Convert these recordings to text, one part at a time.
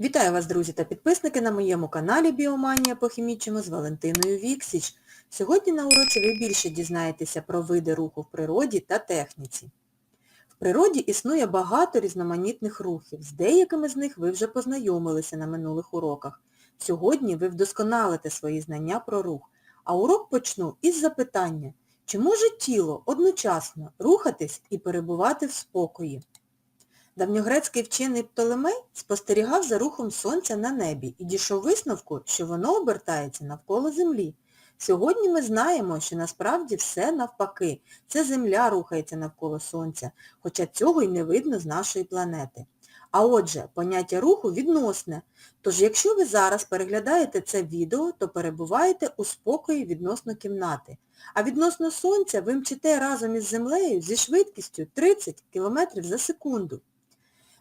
Вітаю вас, друзі та підписники на моєму каналі Біоманія по хімічному з Валентиною Віксіч. Сьогодні на уроці ви більше дізнаєтеся про види руху в природі та техніці. В природі існує багато різноманітних рухів, з деякими з них ви вже познайомилися на минулих уроках. Сьогодні ви вдосконалите свої знання про рух, а урок почну із запитання, чи може тіло одночасно рухатись і перебувати в спокої? Давньогрецький вчений Птолемей спостерігав за рухом сонця на небі і дійшов висновку, що воно обертається навколо Землі. Сьогодні ми знаємо, що насправді все навпаки. Це Земля рухається навколо Сонця, хоча цього й не видно з нашої планети. А отже, поняття руху відносне. Тож, якщо ви зараз переглядаєте це відео, то перебуваєте у спокої відносно кімнати. А відносно Сонця ви мчите разом із Землею зі швидкістю 30 км за секунду.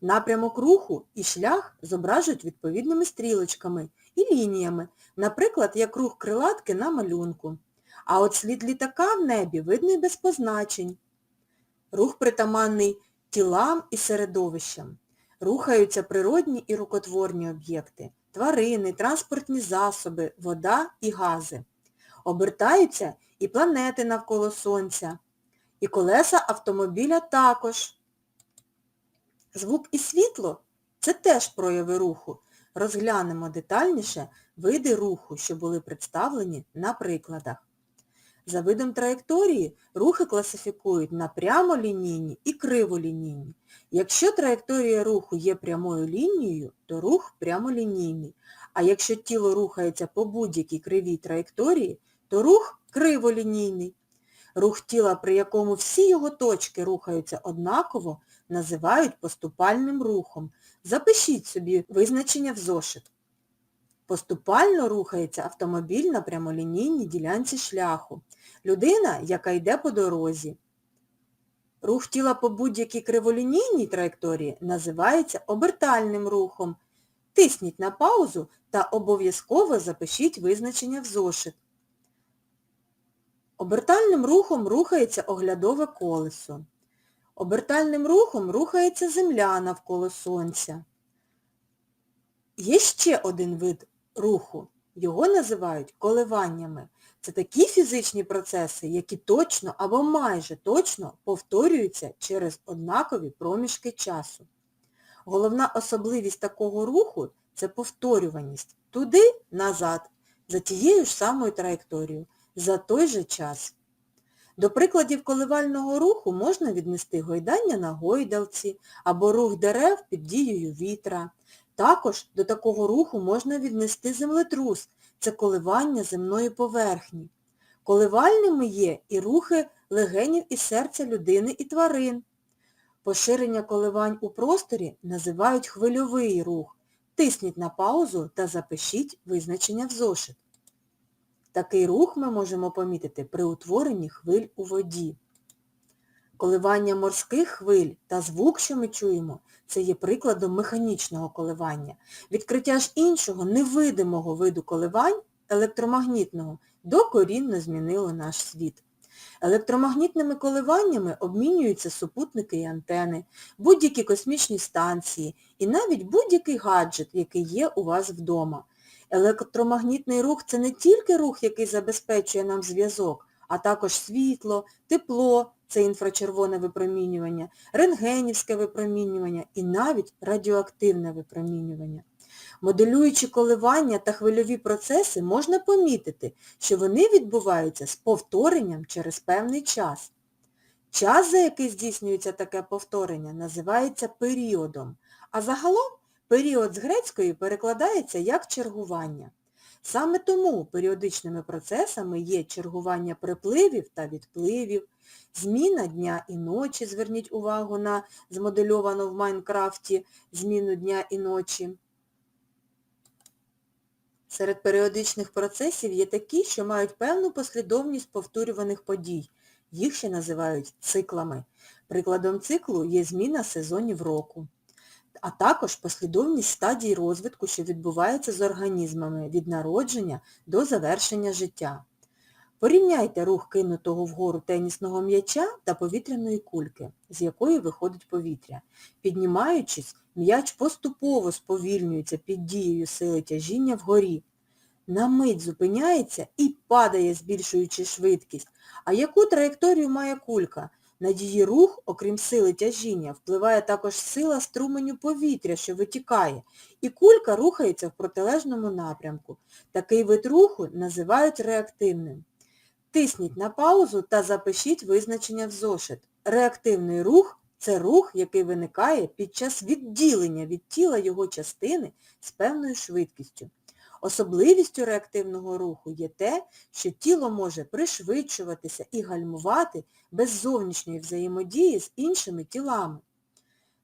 Напрямок руху і шлях зображують відповідними стрілочками і лініями, наприклад, як рух крилатки на малюнку. А от слід літака в небі видно й без позначень. Рух притаманний тілам і середовищам. Рухаються природні і рукотворні об'єкти, тварини, транспортні засоби, вода і гази. Обертаються і планети навколо Сонця, і колеса автомобіля також. Звук і світло – це теж прояви руху. Розглянемо детальніше види руху, що були представлені на прикладах. За видом траєкторії рухи класифікують на прямолінійні і криволінійні. Якщо траєкторія руху є прямою лінією, то рух прямолінійний. А якщо тіло рухається по будь-якій кривій траєкторії, то рух криволінійний. Рух тіла, при якому всі його точки рухаються однаково, називають поступальним рухом. Запишіть собі визначення в зошит. Поступально рухається автомобіль на прямолінійній ділянці шляху. Людина, яка йде по дорозі. Рух тіла по будь-якій криволінійній траєкторії називається обертальним рухом. Тисніть на паузу та обов'язково запишіть визначення в зошит. Обертальним рухом рухається оглядове колесо. Обертальним рухом рухається Земля навколо Сонця. Є ще один вид руху. Його називають коливаннями. Це такі фізичні процеси, які точно або майже точно повторюються через однакові проміжки часу. Головна особливість такого руху – це повторюваність. Туди-назад, за тією ж самою траєкторією, за той же час. До прикладів коливального руху можна віднести гойдання на гойдалці або рух дерев під дією вітра. Також до такого руху можна віднести землетрус – це коливання земної поверхні. Коливальними є і рухи легенів і серця людини і тварин. Поширення коливань у просторі називають хвильовий рух. Тисніть на паузу та запишіть визначення в зошит. Такий рух ми можемо помітити при утворенні хвиль у воді. Коливання морських хвиль та звук, що ми чуємо, це є прикладом механічного коливання. Відкриття ж іншого невидимого виду коливань, електромагнітного, докорінно змінило наш світ. Електромагнітними коливаннями обмінюються супутники і антени, будь-які космічні станції і навіть будь-який гаджет, який є у вас вдома. Електромагнітний рух – це не тільки рух, який забезпечує нам зв'язок, а також світло, тепло, це інфрачервоне випромінювання, рентгенівське випромінювання і навіть радіоактивне випромінювання. Моделюючи коливання та хвильові процеси, можна помітити, що вони відбуваються з повторенням через певний час. Час, за який здійснюється таке повторення, називається періодом, а загалом період з грецької перекладається як чергування. Саме тому періодичними процесами є чергування припливів та відпливів, зміна дня і ночі, зверніть увагу на змодельовану в Майнкрафті зміну дня і ночі. Серед періодичних процесів є такі, що мають певну послідовність повторюваних подій. Їх ще називають циклами. Прикладом циклу є зміна сезонів року, а також послідовність стадій розвитку, що відбувається з організмами від народження до завершення життя. Порівняйте рух кинутого вгору тенісного м'яча та повітряної кульки, з якої виходить повітря. Піднімаючись, м'яч поступово сповільнюється під дією сили тяжіння вгорі. На мить зупиняється і падає, збільшуючи швидкість. А яку траєкторію має кулька? На її рух, окрім сили тяжіння, впливає також сила струменю повітря, що витікає, і кулька рухається в протилежному напрямку. Такий вид руху називають реактивним. Тисніть на паузу та запишіть визначення в зошит. Реактивний рух – це рух, який виникає під час відділення від тіла його частини з певною швидкістю. Особливістю реактивного руху є те, що тіло може пришвидшуватися і гальмувати без зовнішньої взаємодії з іншими тілами.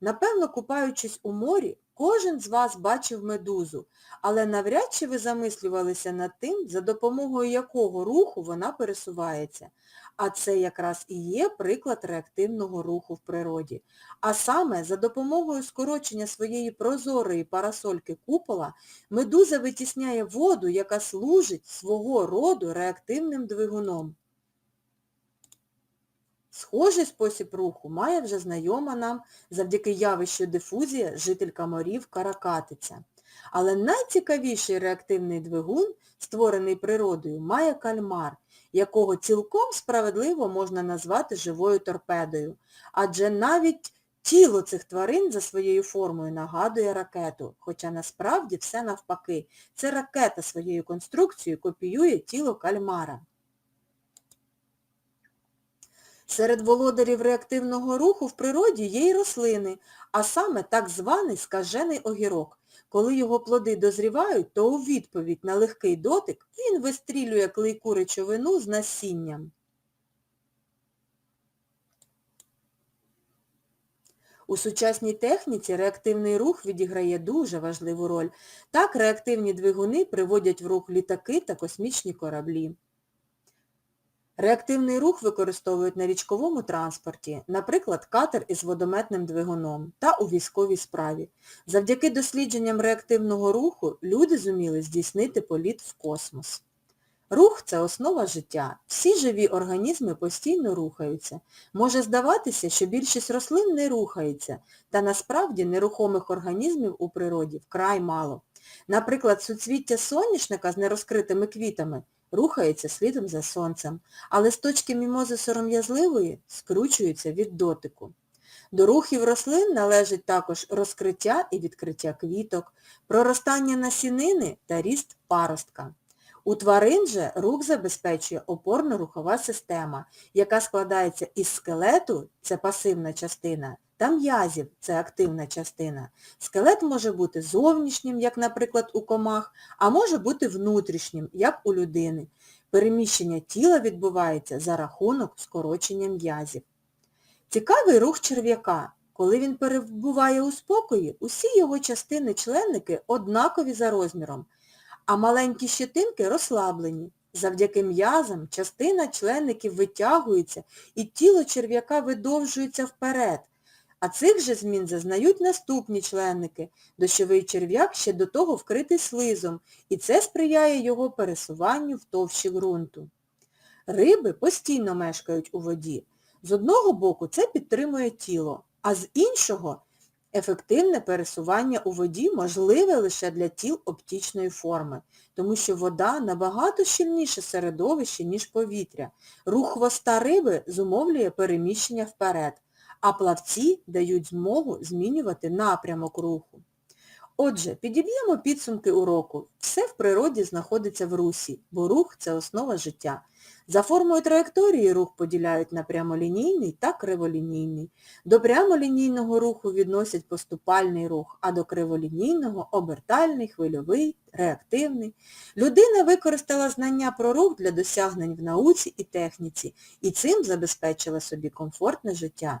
Напевно, купаючись у морі, кожен з вас бачив медузу, але навряд чи ви замислювалися над тим, за допомогою якого руху вона пересувається. А це якраз і є приклад реактивного руху в природі. А саме, за допомогою скорочення своєї прозорої парасольки купола, медуза витісняє воду, яка служить свого роду реактивним двигуном. Схожий спосіб руху має вже знайома нам завдяки явищу дифузія жителька морів Каракатиця. Але найцікавіший реактивний двигун, створений природою, має кальмар, якого цілком справедливо можна назвати живою торпедою. Адже навіть тіло цих тварин за своєю формою нагадує ракету, хоча насправді все навпаки. Це ракета своєю конструкцією копіює тіло кальмара. Серед володарів реактивного руху в природі є й рослини, а саме так званий скажений огірок. Коли його плоди дозрівають, то у відповідь на легкий дотик він вистрілює клейку речовину з насінням. У сучасній техніці реактивний рух відіграє дуже важливу роль. Так реактивні двигуни приводять в рух літаки та космічні кораблі. Реактивний рух використовують на річковому транспорті, наприклад, катер із водометним двигуном та у військовій справі. Завдяки дослідженням реактивного руху люди зуміли здійснити політ в космос. Рух – це основа життя. Всі живі організми постійно рухаються. Може здаватися, що більшість рослин не рухається, та насправді нерухомих організмів у природі вкрай мало. Наприклад, суцвіття соняшника з нерозкритими квітами рухається слідом за сонцем, а листочки мімози сором'язливої скручуються від дотику. До рухів рослин належить також розкриття і відкриття квіток, проростання насінини та ріст паростка. У тварин же рух забезпечує опорно-рухова система, яка складається із скелету, це пасивна частина, та м'язів, це активна частина. Скелет може бути зовнішнім, як, наприклад, у комах, а може бути внутрішнім, як у людини. Переміщення тіла відбувається за рахунок скорочення м'язів. Цікавий рух черв'яка. Коли він перебуває у спокої, усі його частини-членники однакові за розміром, а маленькі щетинки розслаблені. Завдяки м'язам частина членників витягується і тіло черв'яка видовжується вперед. А цих же змін зазнають наступні членники. Дощовий черв'як ще до того вкритий слизом, і це сприяє його пересуванню в товщі ґрунту. Риби постійно мешкають у воді. З одного боку це підтримує тіло, а з іншого ефективне пересування у воді можливе лише для тіл оптичної форми, тому що вода набагато щільніше середовище, ніж повітря. Рух хвоста риби зумовлює переміщення вперед а плавці дають змогу змінювати напрямок руху. Отже, підіб'ємо підсумки уроку. Все в природі знаходиться в русі, бо рух – це основа життя. За формою траєкторії рух поділяють на прямолінійний та криволінійний. До прямолінійного руху відносять поступальний рух, а до криволінійного – обертальний, хвильовий, реактивний. Людина використала знання про рух для досягнень в науці і техніці і цим забезпечила собі комфортне життя.